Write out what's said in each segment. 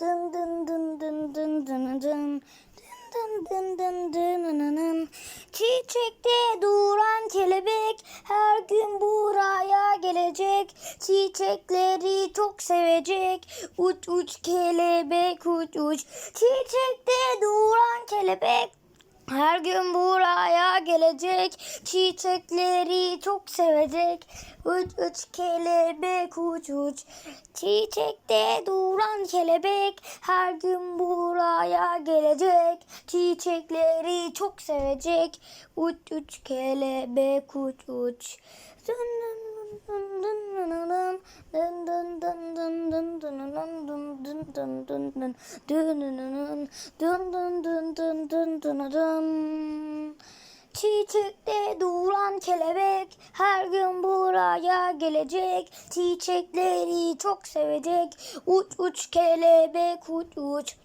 dın dın dın dın dın dın dın dın dın dın dın dın Çiçekte duran kelebek her gün buraya gelecek. Çiçekleri çok sevecek. Uç uç kelebek uç uç. Çiçekte duran kelebek her gün buraya gelecek. Çiçekleri çok sevecek. Uç uç kelebek uç uç. Çiçekte duran kelebek her gün buraya gelecek. Çiçekleri çok sevecek. Uç uç kelebek uç uç. Dın dın dın dın dın dın dın dın dın dın dın dın dın dın dın dın dın dın dın dın dın dın Çiçekte duran kelebek her gün buraya gelecek. Çiçekleri çok sevecek. Uç uç kelebek uç uç.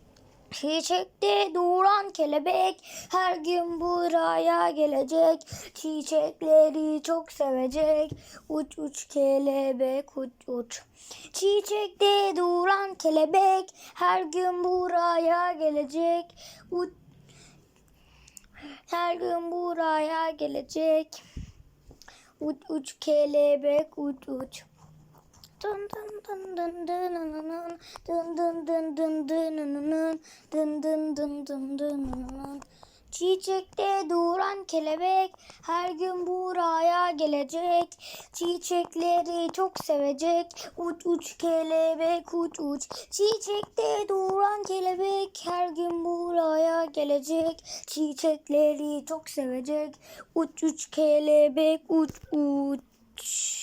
Çiçekte duran kelebek her gün buraya gelecek. Çiçekleri çok sevecek. Uç uç kelebek uç uç. Çiçekte duran kelebek her gün buraya gelecek. Uç her gün buraya gelecek. Uç uç kelebek uç uç. Dın dın dın dın dın dın dın dın dın dın dın dın dın dın dın dın Çiçekte duran kelebek her gün buraya gelecek. Çiçekleri çok sevecek. Uç uç kelebek uç uç. Çiçekte duran kelebek her gün buraya gelecek. Çiçekleri çok sevecek. Uç uç kelebek uç uç.